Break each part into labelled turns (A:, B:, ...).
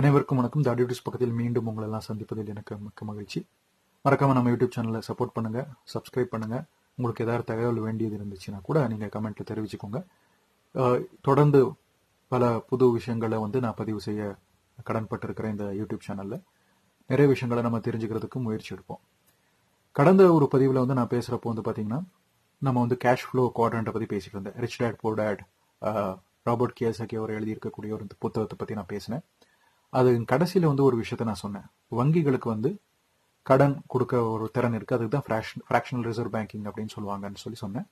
A: அனைவருக்கும் வணக்கம். த டியூட்டிஸ் பக்கத்தில் மீண்டும் உங்களை எல்லாம் சந்திப்பதில் எனக்கு மிக்க மகிழ்ச்சி. மறக்காம நம்ம யூடியூப் சேனலை சப்போர்ட் பண்ணுங்க சப்ஸ்கிரைப் பண்ணுங்க. உங்களுக்கு ஏதாவது தகவல் வேண்டியது இருந்துச்சுன்னா கூட நீங்க கமெண்ட்ல தெரிவிச்சுக்கோங்க. தொடர்ந்து பல புது விஷயங்களை வந்து நான் பதிவு செய்ய கடன்பட்டிருக்கிறேன் இந்த யூடியூப் சேனல்ல நிறைய விஷயங்களை நம்ம தெரிஞ்சுக்கிறதுக்கு முயற்சி எடுப்போம். கடந்த ஒரு பதிவில் வந்து நான் பேசுறப்போ வந்து பாத்தீங்கன்னா நம்ம வந்து கேஷ் ஃப்ளோ குவாட்ரண்ட்டை பத்தி பேசிட்டு இருந்தேன். Rich dad poor dad Robert Kiyosaki அவர் எழுதியிருக்கக்கூடிய ஒரு புத்தகத்தை பத்தி நான் பேசினேன். அது கடைசியில் வந்து ஒரு விஷயத்த நான் சொன்னேன். வங்கிகளுக்கு வந்து கடன் கொடுக்க ஒரு திறன் இருக்குது அதுக்கு தான் ஃபிராக்ஷனல் ரிசர்வ் பேங்கிங் அப்படின்னு சொல்லுவாங்கன்னு சொல்லி சொன்னேன்.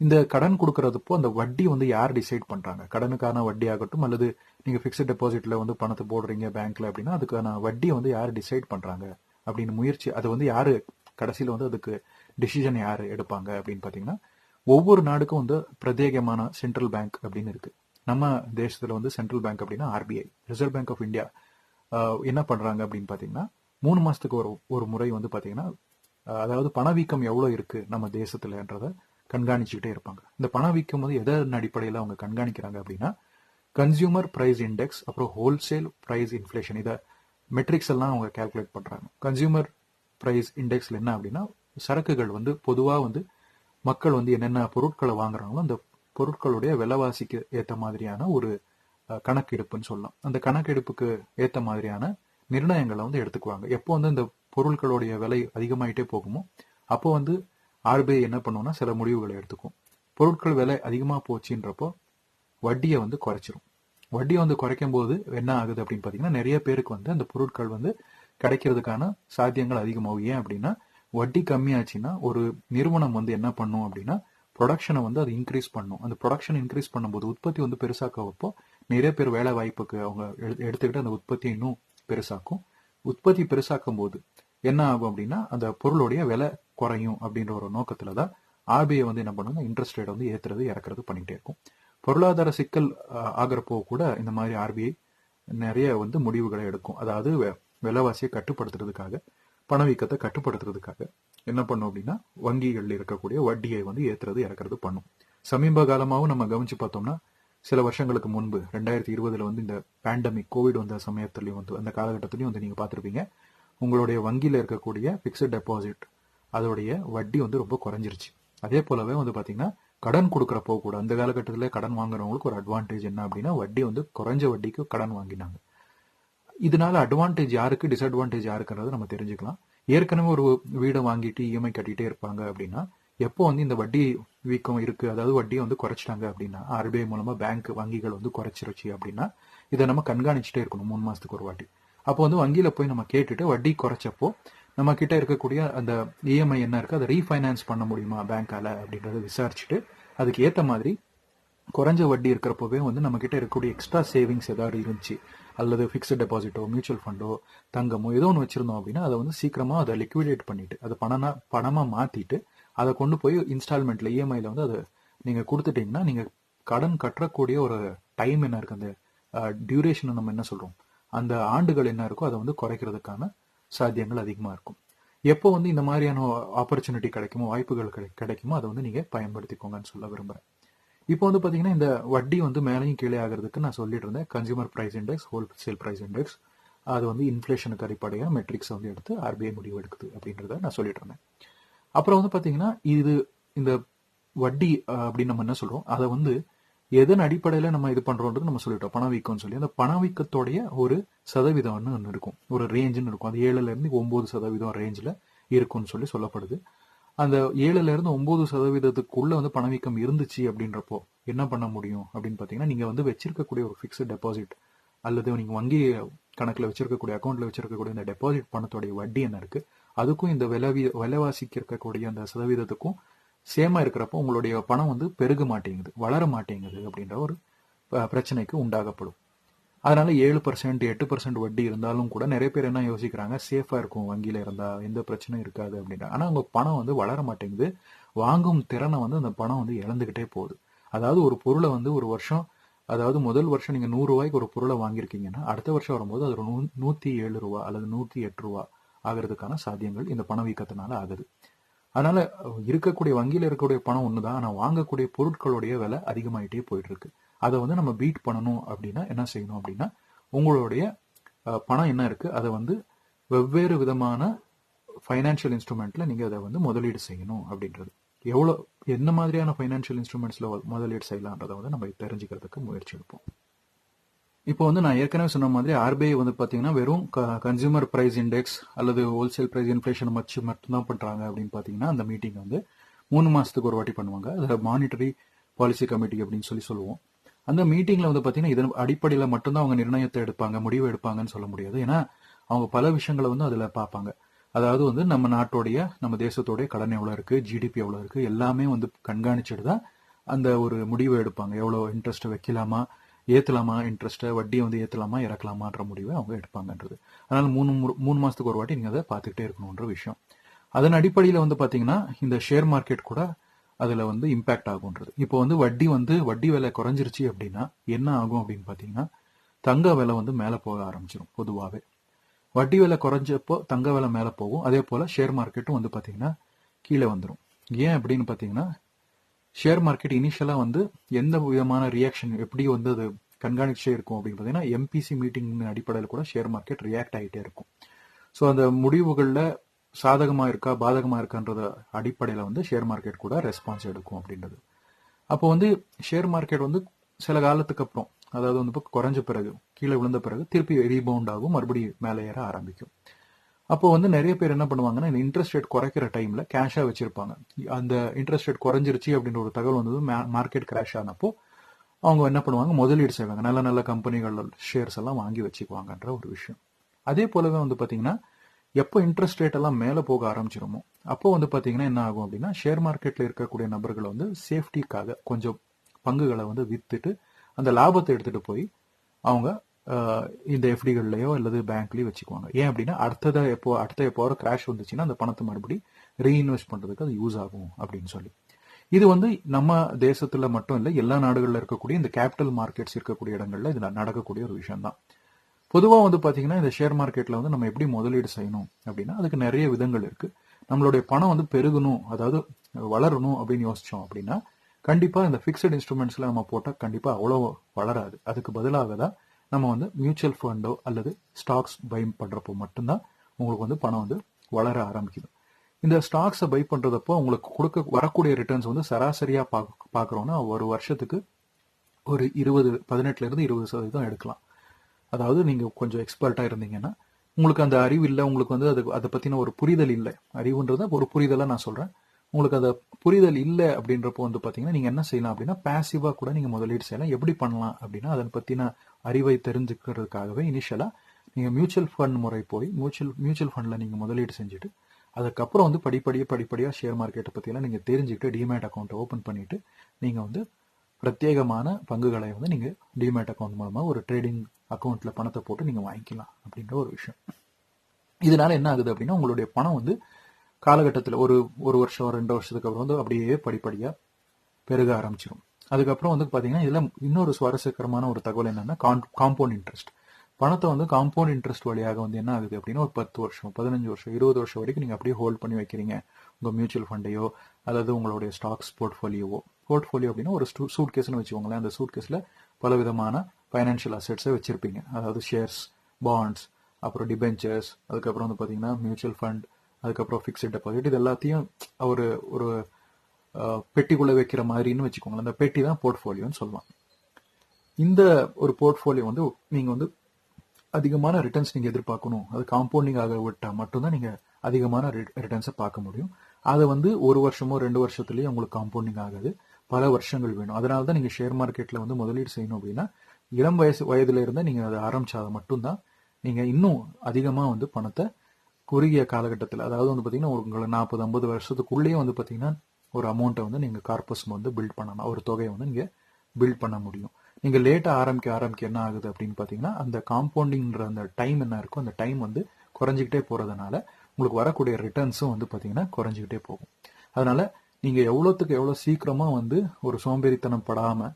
A: இந்த கடன் கொடுக்கறதுப்போ அந்த வட்டி வந்து யார் டிசைட் பண்ணுறாங்க கடனுக்கான வட்டி ஆகட்டும் அல்லது நீங்கள் ஃபிக்ஸட் டெபாசிட்டில் வந்து பணத்தை போடுறீங்க பேங்க்கில் அப்படின்னா அதுக்கான வட்டியை வந்து யார் டிசைட் பண்ணுறாங்க அப்படின்னு முயற்சி அது வந்து யார் கடைசியில் வந்து அதுக்கு டிசிஷன் யார் எடுப்பாங்க அப்படின்னு பார்த்தீங்கன்னா ஒவ்வொரு நாடுக்கும் வந்து பிரத்யேகமான சென்ட்ரல் பேங்க் அப்படின்னு இருக்குது நம்ம தேசத்தில் வந்து சென்ட்ரல் பேங்க் அப்படின்னா RBI reserve bank of India என்ன பண்ணுறாங்க அப்படின்னு பார்த்தீங்கன்னா மூணு மாதத்துக்கு ஒரு ஒரு முறை வந்து பார்த்தீங்கன்னா அதாவது பணவீக்கம் எவ்வளோ இருக்குது நம்ம தேசத்துலன்றத கண்காணிச்சுக்கிட்டே இருப்பாங்க. இந்த பணவீக்கம் வந்து எதன் அடிப்படையில் அவங்க கண்காணிக்கிறாங்க அப்படின்னா கன்சியூமர் ப்ரைஸ் இண்டெக்ஸ் அப்புறம் ஹோல்சேல் ப்ரைஸ் இன்ஃப்ளேஷன் இதை மெட்ரிக்ஸ் எல்லாம் அவங்க கால்குலேட் பண்ணுறாங்க கன்சியூமர் ப்ரைஸ் இண்டெக்ஸில் என்ன அப்படின்னா சரக்குகள் வந்து பொதுவாக வந்து மக்கள் வந்து என்னென்ன பொருட்களை வாங்குறாங்களோ அந்த பொருட்களுடைய விலைவாசிக்கு ஏற்ற மாதிரியான ஒரு கணக்கெடுப்புன்னு சொல்லலாம். அந்த கணக்கெடுப்புக்கு ஏற்ற மாதிரியான நிர்ணயங்களை வந்து எடுத்துக்குவாங்க. எப்போ வந்து இந்த பொருட்களுடைய விலை அதிகமாயிட்டே போகுமோ அப்போ வந்து ஆர்பிஐ என்ன பண்ணுவோம்னா சில முடிவுகளை எடுத்துக்கும். பொருட்கள் விலை அதிகமாக போச்சுன்றப்போ வட்டியை வந்து குறைச்சிரும். வட்டியை வந்து குறைக்கும் போது என்ன ஆகுது அப்படின்னு பார்த்தீங்கன்னா நிறைய பேருக்கு வந்து அந்த பொருட்கள் வந்து கிடைக்கிறதுக்கான சாத்தியங்கள் அதிகமாகும். ஏன் அப்படின்னா வட்டி கம்மியாச்சுன்னா ஒரு நிறுவனம் வந்து என்ன பண்ணும் அப்படின்னா ப்ரொடக்ஷனை வந்து அது இன்க்ரீஸ் பண்ணும். அந்த ப்ரொடக்ஷன் இன்க்ரீஸ் பண்ணும்போது உற்பத்தி வந்து பெருசாக்கவப்போ நிறைய பேர் வேலை வாய்ப்புக்கு அவங்க எடுத்துக்கிட்டு அந்த உற்பத்தியை இன்னும் பெருசாக்கும். உற்பத்தி பெருசாக்கும் போது என்ன ஆகும் அப்படின்னா அந்த பொருளுடைய விலை குறையும் அப்படின்ற ஒரு நோக்கத்துல தான் ஆர்பிஐ வந்து என்ன பண்ணுங்க இன்ட்ரெஸ்ட் ரேட் வந்து ஏத்துறது இறக்குறது பண்ணிகிட்டே இருக்கும். பொருளாதார சிக்கல் ஆகிறப்போ கூட இந்த மாதிரி ஆர்பிஐ நிறைய வந்து முடிவுகளை எடுக்கும். அதாவது வெ- விலைவாசியை கட்டுப்படுத்துறதுக்காக பணவீக்கத்தை கட்டுப்படுத்துறதுக்காக. என்ன பண்ணும் அப்படின்னா வங்கிகளில் இருக்கக்கூடிய வட்டியை வந்து ஏத்துறது இறக்குறது பண்ணும். சமீப காலமாகவும் நம்ம கவனிச்சு பார்த்தோம்னா சில வருஷங்களுக்கு முன்பு ரெண்டாயிரத்தி இருபதுல வந்து இந்த பேண்டமிக் கோவிட் வந்த சமயத்துலையும் வந்து அந்த காலகட்டத்திலையும் வந்து நீங்க பார்த்துருப்பீங்க உங்களுடைய வங்கியில இருக்கக்கூடிய பிக்சட் டெபாசிட் அதோடைய வட்டி வந்து ரொம்ப குறைஞ்சிருச்சு. அதே போலவே வந்து பார்த்தீங்கன்னா கடன் கொடுக்குறப்போ கூட அந்த காலகட்டத்தில் கடன் வாங்குறவங்களுக்கு ஒரு அட்வான்டேஜ் என்ன அப்படின்னா வட்டி வந்து குறைஞ்ச வட்டிக்கு கடன் வாங்கினாங்க. இதனால அட்வான்டேஜ் யாருக்கு டிஸ்அட்வான்டேஜ் யாருக்குன்றது நம்ம தெரிஞ்சுக்கலாம். ஏற்கனவே ஒரு வீடை வாங்கிட்டு இஎம்ஐ கட்டிட்டே இருப்பாங்க அப்படின்னா எப்போ வந்து இந்த வட்டி வீக்கம் இருக்கு அதாவது வட்டியை வந்து குறைச்சிட்டாங்க அப்படின்னா ஆர்பிஐ மூலமா பேங்க் வங்கிகள் வந்து குறைச்சிருச்சு அப்படின்னா இதை நம்ம கண்காணிச்சுட்டே இருக்கணும் மூணு மாசத்துக்கு ஒரு வாட்டி. அப்போ வந்து வங்கியில போய் நம்ம கேட்டுட்டு வட்டி குறைச்சப்போ நம்ம கிட்ட இருக்கக்கூடிய அந்த இஎம்ஐ என்ன இருக்கு அதை ரீஃபைனான்ஸ் பண்ண முடியுமா பேங்க்கால அப்படின்றத விசாரிச்சுட்டு அதுக்கு ஏத்த மாதிரி குறைஞ்ச வட்டி இருக்கிறப்பவே வந்து நம்ம கிட்ட இருக்கக்கூடிய எக்ஸ்ட்ரா சேவிங்ஸ் ஏதாவது இருந்துச்சு. அல்லது ஃபிக்ஸ்ட் டெபாசிட்டோ மியூச்சுவல் ஃபண்டோ தங்கமோ ஏதோ ஒன்று வச்சிருந்தோம் அப்படின்னா அதை வந்து சீக்கிரமாக அதை லிக்விடேட் பண்ணிட்டு அதை பணம் பணமாக மாற்றிட்டு அதை கொண்டு போய் இன்ஸ்டால்மெண்ட்ல இஎம்ஐல வந்து அதை நீங்கள் கொடுத்துட்டீங்கன்னா நீங்கள் கடன் கட்டக்கூடிய ஒரு டைம் என்ன இருக்கு? அந்த டியூரேஷன் நம்ம என்ன சொல்கிறோம் அந்த ஆண்டுகள் என்ன இருக்கோ அதை வந்து குறைக்கிறதுக்கான சாத்தியங்கள் அதிகமாக இருக்கும். எப்போ வந்து இந்த மாதிரியான ஆப்பர்ச்சுனிட்டி கிடைக்குமோ வாய்ப்புகள் கிடைக்குமோ அதை வந்து நீங்கள் பயன்படுத்திக்கோங்கன்னு சொல்ல விரும்புறேன். இப்போ வந்து பார்த்தீங்கன்னா இந்த வட்டி வந்து மேலேயும் கீழே ஆகிறதுக்கு நான் சொல்லிட்டு இருந்தேன். Consumer price index wholesale price index அது வந்து இன்ஃப்ளேஷனுக்கு அடிப்படையாக மெட்ரிக்ஸ் வந்து எடுத்து ஆர்பிஐ முடிவு எடுக்குது அப்படின்றத நான் சொல்லிட்டு இருந்தேன். அப்புறம் வந்து பார்த்தீங்கன்னா இது இந்த வட்டி அப்படின்னு நம்ம என்ன சொல்றோம்? அதை வந்து எதன் அடிப்படையில் நம்ம இது பண்ணுறோன்றது நம்ம சொல்லிட்டோம் பணவீக்கம்னு சொல்லி. அந்த பணவீக்கத்தோடைய ஒரு சதவீதம்னு ஒன்று இருக்கும். ஒரு ரேஞ்சுன்னு இருக்கும். அது ஏழுல இருந்து ஒன்பது சதவீதம் ரேஞ்சில் இருக்கும்னு சொல்லி சொல்லப்படுது. அந்த ஏழுல இருந்து ஒன்பது சதவீதத்துக்குள்ள வந்து பணவீக்கம் இருந்துச்சு அப்படின்றப்போ என்ன பண்ண முடியும் அப்படின்னு பாத்தீங்கன்னா நீங்க வந்து வச்சிருக்கக்கூடிய ஒரு ஃபிக்ஸ்ட் டெபாசிட் அல்லது நீங்க வங்கி கணக்குல வச்சிருக்கக்கூடிய அக்கௌண்ட்ல வச்சிருக்கக்கூடிய இந்த டெபாசிட் பணத்தோடைய வட்டி என்ன இருக்கு அதுக்கும் இந்த விலை விலைவாசிக்கு இருக்கக்கூடிய அந்த சதவீதத்துக்கும் சேமா இருக்கிறப்போ உங்களுடைய பணம் வந்து பெருக மாட்டேங்குது வளர மாட்டேங்குது அப்படின்ற ஒரு பிரச்சனைக்கு உண்டாகப்படும். அதனால ஏழு பர்சன்ட் எட்டு பர்சன்ட் வட்டி இருந்தாலும் கூட நிறைய பேர் என்ன யோசிக்கிறாங்க சேஃபா இருக்கும் வங்கியில இருந்தா எந்த பிரச்சனையும் இருக்காது அப்படின்ற. ஆனா அவங்க பணம் வந்து வளர மாட்டேங்குது. வாங்கும் திறனை வந்து அந்த பணம் வந்து இழந்துகிட்டே போகுது. அதாவது ஒரு பொருளை வந்து ஒரு வருஷம் அதாவது முதல் வருஷம் நீங்க நூறு ரூபாய்க்கு ஒரு பொருளை வாங்கியிருக்கீங்கன்னா அடுத்த வருஷம் வரும்போது அது ஒரு நூ- நூத்தி ஏழு ரூபா அல்லது நூத்தி எட்டு ரூபா ஆகிறதுக்கான சாத்தியங்கள் இந்த பணவீக்கத்தினால ஆகுது. அதனால இருக்கக்கூடிய வங்கியில இருக்கக்கூடிய பணம் ஒண்ணுதான் ஆனா வாங்கக்கூடிய பொருட்களுடைய விலை அதிகமாயிட்டே போயிட்டு இருக்கு. அதை வந்து நம்ம பீட் பண்ணணும் அப்படின்னா என்ன செய்யணும் அப்படின்னா உங்களுடைய பணம் என்ன இருக்குது அதை வந்து வெவ்வேறு விதமான ஃபைனான்ஷியல் இன்ஸ்ட்ருமெண்ட்ல நீங்கள் அதை வந்து முதலீடு செய்யணும் அப்படின்றது. எவ்வளோ என்ன மாதிரியான ஃபைனான்ஷியல் இன்ஸ்ட்ருமெண்ட்ஸில் முதலீடு செய்யலான்றதை வந்து நம்ம தெரிஞ்சுக்கிறதுக்கு முயற்சி எடுப்போம். இப்போ வந்து நான் ஏற்கனவே சொன்ன மாதிரி ஆர்பிஐ வந்து பார்த்தீங்கன்னா வெறும் கன்சியூமர் ப்ரைஸ் இண்டெக்ஸ் அல்லது ஹோல்சேல் ப்ரைஸ் இன்ஃப்ளேஷன் வச்சு மட்டும்தான் பண்ணுறாங்க அப்படின்னு பார்த்தீங்கன்னா அந்த மீட்டிங் வந்து மூணு மாதத்துக்கு ஒரு வாட்டி பண்ணுவாங்க. அதில் மானிட்டரி பாலிசி கமிட்டி அப்படின்னு சொல்லி சொல்லுவோம். அந்த மீட்டிங்ல வந்து பாத்தீங்கன்னா இதன் அடிப்படையில மட்டும்தான் அவங்க நிர்ணயத்தை எடுப்பாங்க முடிவு எடுப்பாங்கன்னு சொல்ல முடியாது. ஏன்னா அவங்க பல விஷயங்களை வந்து அதுல பார்ப்பாங்க. அதாவது வந்து நம்ம நாட்டோடைய நம்ம தேசத்தோடைய கடன் எவ்வளவு இருக்கு ஜிடிபி எவ்வளவு இருக்கு எல்லாமே வந்து கண்காணிச்சுட்டு தான் அந்த ஒரு முடிவை எடுப்பாங்க. எவ்வளவு இன்ட்ரெஸ்ட் வைக்கலாமா ஏற்றலாமா இன்ட்ரெஸ்ட்டை வட்டியை வந்து ஏற்றலாமா இறக்கலாமான்ற முடிவை அவங்க எடுப்பாங்கன்றது. அதனால் மூணு மு- மூணு மாதத்துக்கு ஒரு வாட்டி நீங்கள் அதை பார்த்துக்கிட்டே இருக்கணுன்ற விஷயம். அதன் அடிப்படையில் வந்து பார்த்தீங்கன்னா இந்த ஷேர் மார்க்கெட் கூட அதில் வந்து இம்பேக்ட் ஆகுன்றது இப்போ வந்து வட்டி வந்து வட்டி விலை குறைஞ்சிருச்சு அப்படின்னா என்ன ஆகும் அப்படின்னு பார்த்தீங்கன்னா தங்க விலை வந்து மேலே போக ஆரம்பிச்சிடும் பொதுவாகவே வட்டி விலை குறைஞ்சப்போ தங்க விலை மேலே போகும். அதே போல் ஷேர் மார்க்கெட்டும் வந்து பார்த்தீங்கன்னா கீழே வந்துடும் ஏன் அப்படின்னு பார்த்தீங்கன்னா ஷேர் மார்க்கெட் இனிஷியலாக வந்து எந்த விதமான ரியாக்ஷன் எப்படி வந்து அது கண்காணிச்சே இருக்கும் அப்படின்னு பார்த்தீங்கன்னா எம்பிசி மீட்டிங் அடிப்படையில் கூட ஷேர் மார்க்கெட் ரியாக்ட் ஆகிட்டே இருக்கும். ஸோ அந்த முடிவுகளில் சாதகமாக இருக்கா பாதகமாக இருக்கான்றத அடிப்படையில் வந்து ஷேர் மார்க்கெட் கூட ரெஸ்பான்ஸ் எடுக்கும் அப்படின்றது. அப்போ வந்து ஷேர் மார்க்கெட் வந்து சில காலத்துக்கு அப்புறம் அதாவது வந்து இப்போ குறைஞ்ச பிறகு கீழே விழுந்த பிறகு திருப்பி ரீபவுண்ட் ஆகும் மறுபடியும் மேலே ஏற ஆரம்பிக்கும். அப்போ வந்து நிறைய பேர் என்ன பண்ணுவாங்கன்னா இந்த இன்ட்ரெஸ்ட் ரேட் குறைக்கிற டைமில் கேஷாக வச்சிருப்பாங்க. அந்த இன்ட்ரெஸ்ட் ரேட் குறைஞ்சிருச்சு அப்படின்ற ஒரு தகவல் வந்தது மார்க்கெட் கிராஷ் ஆனப்போ அவங்க என்ன பண்ணுவாங்க முதலீடு செய்வாங்க. நல்ல நல்ல கம்பெனிகள் ஷேர்ஸ் எல்லாம் வாங்கி வச்சுக்குவாங்கன்ற ஒரு விஷயம். அதே போலவே வந்து பார்த்தீங்கன்னா எப்போ இன்ட்ரெஸ்ட் ரேட் எல்லாம் மேலே போக ஆரம்பிச்சிருமோ அப்போ வந்து பார்த்தீங்கன்னா என்ன ஆகும் அப்படின்னா ஷேர் மார்க்கெட்ல இருக்கக்கூடிய நபர்களை வந்து சேஃப்டிக்காக கொஞ்சம் பங்குகளை வந்து வித்துட்டு அந்த லாபத்தை எடுத்துட்டு போய் அவங்க இந்த எஃப்டிகள்லையோ அல்லது பேங்க்லேயோ வச்சுக்குவாங்க. ஏன் அப்படின்னா அடுத்ததை எப்போ அடுத்த எப்போ கிராஷ் வந்துச்சுன்னா அந்த பணத்தை மறுபடி ரீஇன்வெஸ்ட் பண்ணுறதுக்கு அது யூஸ் ஆகும் அப்படின்னு சொல்லி. இது வந்து நம்ம தேசத்துல மட்டும் இல்லை எல்லா நாடுகளில் இருக்கக்கூடிய இந்த கேபிட்டல் மார்க்கெட்ஸ் இருக்கக்கூடிய இடங்கள்ல இது நடக்கக்கூடிய ஒரு விஷயம் தான் பொதுவாக வந்து பார்த்தீங்கன்னா இந்த ஷேர் மார்க்கெட்டில் வந்து நம்ம எப்படி முதலீடு செய்யணும் அப்படின்னா அதுக்கு நிறைய விதங்கள் இருக்குது நம்மளுடைய பணம் வந்து பெருகணும் அதாவது வளரணும் அப்படின்னு யோசித்தோம் அப்படின்னா கண்டிப்பாக இந்த ஃபிக்ஸட் இன்ஸ்ட்ருமெண்ட்ஸில் நம்ம போட்டால் கண்டிப்பாக அவ்வளோ வளராது. அதுக்கு பதிலாக தான் நம்ம வந்து மியூச்சுவல் ஃபண்டோ அல்லது ஸ்டாக்ஸ் பை பண்ணுறப்போ மட்டும்தான் உங்களுக்கு வந்து பணம் வந்து வளர ஆரம்பிக்குது. இந்த ஸ்டாக்ஸை பை பண்ணுறதப்போ உங்களுக்கு கொடுக்க வரக்கூடிய ரிட்டர்ன்ஸ் வந்து சராசரியாக பார்க்க பார்க்குறோன்னா ஒரு வருஷத்துக்கு ஒரு இருபது பதினெட்டுலேருந்து இருபது சதவீதம் எடுக்கலாம். அதாவது நீங்கள் கொஞ்சம் எக்ஸ்பர்ட்டாக இருந்தீங்கன்னா உங்களுக்கு அந்த அறிவு இல்லை உங்களுக்கு வந்து அது அதை பற்றின ஒரு புரிதல் இல்லை. அறிவுன்றத ஒரு புரிதலாக நான் சொல்கிறேன் உங்களுக்கு அந்த புரிதல் இல்லை அப்படின்றப்போ வந்து பார்த்தீங்கன்னா நீங்கள் என்ன செய்யலாம் அப்படின்னா பேசிவாக கூட நீங்கள் முதலீடு செய்யலாம். எப்படி பண்ணலாம் அப்படின்னா அதன் பற்றின அறிவை தெரிஞ்சுக்கிறதுக்காகவே இனிஷியலாக நீங்கள் மியூச்சுவல் ஃபண்ட் முறை போய் மியூச்சுவல் மியூச்சுவல் ஃபண்டில் நீங்கள் முதலீடு செஞ்சுட்டு அதுக்கப்புறம் வந்து படிப்படியாக படிப்படியாக ஷேர் மார்க்கெட்டை பற்றியெல்லாம் நீங்கள் தெரிஞ்சுக்கிட்டு டிமேட் அக்கௌண்ட்டை ஓப்பன் பண்ணிவிட்டு நீங்கள் வந்து பிரத்யேகமான பங்குகளை வந்து நீங்கள் டிமேட் அக்கௌண்ட் மூலமாக ஒரு ட்ரேடிங் அக்கௌண்ட்டில் பணத்தை போட்டு நீங்கள் வாங்கிக்கலாம் அப்படின்ற ஒரு விஷயம். இதனால என்ன ஆகுது அப்படின்னா உங்களுடைய பணம் வந்து காலகட்டத்தில் ஒரு ஒரு வருஷம் ரெண்டு வருஷத்துக்கு அப்புறம் வந்து அப்படியே படிப்படியாக பெருக ஆரம்பிச்சிடும் அதுக்கப்புறம் வந்து பார்த்தீங்கன்னா இதில் இன்னொரு சுவாரஸ்யகரமான ஒரு தகவல் என்னன்னா காம்பவுண்ட் இன்ட்ரெஸ்ட். பணத்தை வந்து காம்பவுண்ட் இன்ட்ரெஸ்ட் வழியாக வந்து என்ன ஆகுது அப்படின்னா ஒரு பத்து வருஷம் பதினஞ்சு வருஷம் இருபது வருஷம் வரைக்கும் நீங்கள் அப்படியே ஹோல்ட் பண்ணி வைக்கிறீங்க. உங்கள் மியூச்சுவல் ஃபண்டையோ அல்லது உங்களுடைய ஸ்டாக்ஸ் போர்ட்ஃபோலியோவோ. போர்ட்ஃபோலியோ அப்படின்னா ஒரு சூட் கேஸ்னு வச்சுக்கோங்களேன். அந்த சூட் கேஸில் பல விதமான ஃபைனான்ஷியல் அசெட்ஸை வச்சுருப்பீங்க. அதாவது ஷேர்ஸ் பாண்ட்ஸ் அப்புறம் டிபெஞ்சர்ஸ் அதுக்கப்புறம் வந்து பார்த்தீங்கன்னா மியூச்சுவல் ஃபண்ட் அதுக்கப்புறம் ஃபிக்ஸட் டெபாசிட் இது எல்லாத்தையும் ஒரு ஒரு பெட்டிக்குள்ளே வைக்கிற மாதிரின்னு வச்சுக்கோங்களேன். அந்த பெட்டி தான் போர்ட்ஃபோலியோன்னு சொல்லலாம் இந்த ஒரு போர்ட்ஃபோலியோ வந்து நீங்கள் வந்து அதிகமான ரிட்டர்ன்ஸ் நீங்கள் எதிர்பார்க்கணும். அது காம்பவுண்டிங் ஆக விட்டால் மட்டும்தான் நீங்கள் அதிகமான ரிட்டர்ன்ஸை பார்க்க முடியும். அதை வந்து ஒரு வருஷமோ ரெண்டு வருஷத்துலயே உங்களுக்கு காம்பவுண்டிங் ஆகாது. பல வருஷங்கள் வேணும். அதனால தான் நீங்கள் ஷேர் மார்க்கெட்டில் வந்து முதலீடு செய்யணும் அப்படின்னா இளம் வயசு வயதுல இருந்தா நீங்க அதை ஆரம்பிச்சாத மட்டும்தான் நீங்க இன்னும் அதிகமா வந்து பணத்தை குறுகிய காலகட்டத்தில் அதாவது வந்து பாத்தீங்கன்னா உங்களை நாற்பது ஐம்பது வருஷத்துக்குள்ளேயே வந்து பாத்தீங்கன்னா ஒரு அமௌண்ட்டை வந்து நீங்க கார்பஸ் வந்து பில்ட் பண்ணலாம் ஒரு தொகையை வந்து நீங்க பில்ட் பண்ண முடியும். நீங்க லேட்டா ஆரம்பிக்க ஆரம்பிக்க என்ன ஆகுது அப்படின்னு பாத்தீங்கன்னா அந்த காம்பவுண்டிங்ன்ற அந்த டைம் என்ன இருக்கோ அந்த டைம் வந்து குறைஞ்சிக்கிட்டே போறதுனால உங்களுக்கு வரக்கூடிய ரிட்டர்ன்ஸும் வந்து பாத்தீங்கன்னா குறைஞ்சிக்கிட்டே போகும். அதனால நீங்க எவ்வளோத்துக்கு எவ்வளோ சீக்கிரமா வந்து ஒரு சோம்பேறித்தனம் படாம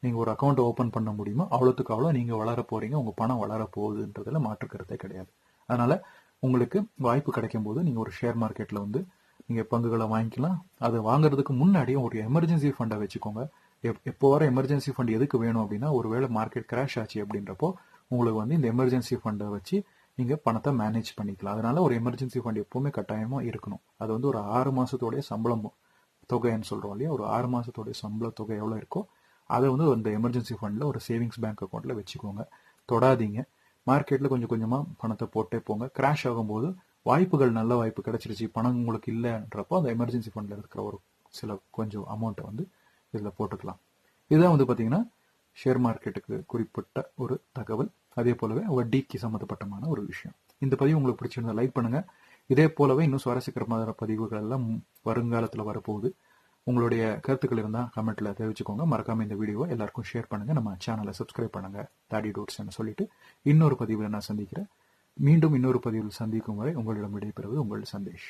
A: நீங்கள் ஒரு அக்கௌண்ட் ஓப்பன் பண்ண முடியுமோ அவ்வளோத்துக்கு அவ்வளோ நீங்கள் வளர போகிறீங்க உங்கள் பணம் வளர போகுதுன்றதில் மாற்றுக்கிறதே கிடையாது. அதனால் உங்களுக்கு வாய்ப்பு கிடைக்கும் போது நீங்கள் ஒரு ஷேர் மார்க்கெட்டில் வந்து நீங்கள் பங்குகளை வாங்கிக்கலாம். அதை வாங்குறதுக்கு முன்னாடியே ஒரு எமர்ஜென்சி ஃபண்டை வச்சுக்கோங்க. எப்- எப்போ வர எமர்ஜென்சி ஃபண்ட் எதுக்கு வேணும் அப்படின்னா ஒருவேளை மார்க்கெட் கிராஷ் ஆச்சு அப்படின்றப்போ உங்களுக்கு வந்து இந்த எமர்ஜென்சி ஃபண்டை வச்சு நீங்கள் பணத்தை மேனேஜ் பண்ணிக்கலாம். அதனால ஒரு எமர்ஜென்சி ஃபண்ட் எப்போவுமே கட்டாயமாக இருக்கணும். அது வந்து ஒரு ஆறு மாதத்தோடைய சம்பளம் தொகைன்னு சொல்கிறோம் இல்லையா? ஒரு ஆறு மாதத்தோடைய சம்பள தொகை எவ்வளோ இருக்கோ அதை வந்து அந்த எமர்ஜென்சி ஃபண்டில் ஒரு சேவிங்ஸ் பேங்க் அக்கௌண்ட்டில் வச்சுக்கோங்க. தொடாதீங்க. மார்க்கெட்டில் கொஞ்சம் கொஞ்சமாக பணத்தை போட்டே போங்க. கிராஷ் ஆகும்போது வாய்ப்புகள் நல்ல வாய்ப்பு கிடைச்சிருச்சு. பணம் உங்களுக்கு இல்லைன்றப்போ அந்த எமர்ஜென்சி ஃபண்டில் இருக்கிற ஒரு சில கொஞ்சம் அமௌண்ட்டை வந்து இதில் போட்டுக்கலாம். இதுதான் வந்து பார்த்தீங்கன்னா ஷேர் மார்க்கெட்டுக்கு குறிப்பிட்ட ஒரு தகவல். அதே போலவே வட்டிக்கு சம்மந்தப்பட்டமான ஒரு விஷயம். இந்த பதிவு உங்களுக்கு பிடிச்சிருந்தா லைக் பண்ணுங்கள் இதே போலவே இன்னும் சுவாரஸ்யகரமான பதிவுகள் எல்லாம் வருங்காலத்தில் வரப்போகுது. உங்களுடைய கருத்துக்கள் இருந்தால் கமெண்ட்டில் தெரிவிச்சுக்கோங்க. மறக்காமல் இந்த வீடியோவை எல்லாருக்கும் ஷேர் பண்ணுங்க. நம்ம சேனலை சப்ஸ்கிரைப் பண்ணுங்க. தாடி டூட்ஸ் சொல்லிட்டு இன்னொரு பதிவில் நான் சந்திக்கிறேன். மீண்டும் இன்னொரு பதிவில் சந்திக்கும் வரை உங்களிடம் விடைபெறுவது உங்கள் சந்தேஷ்.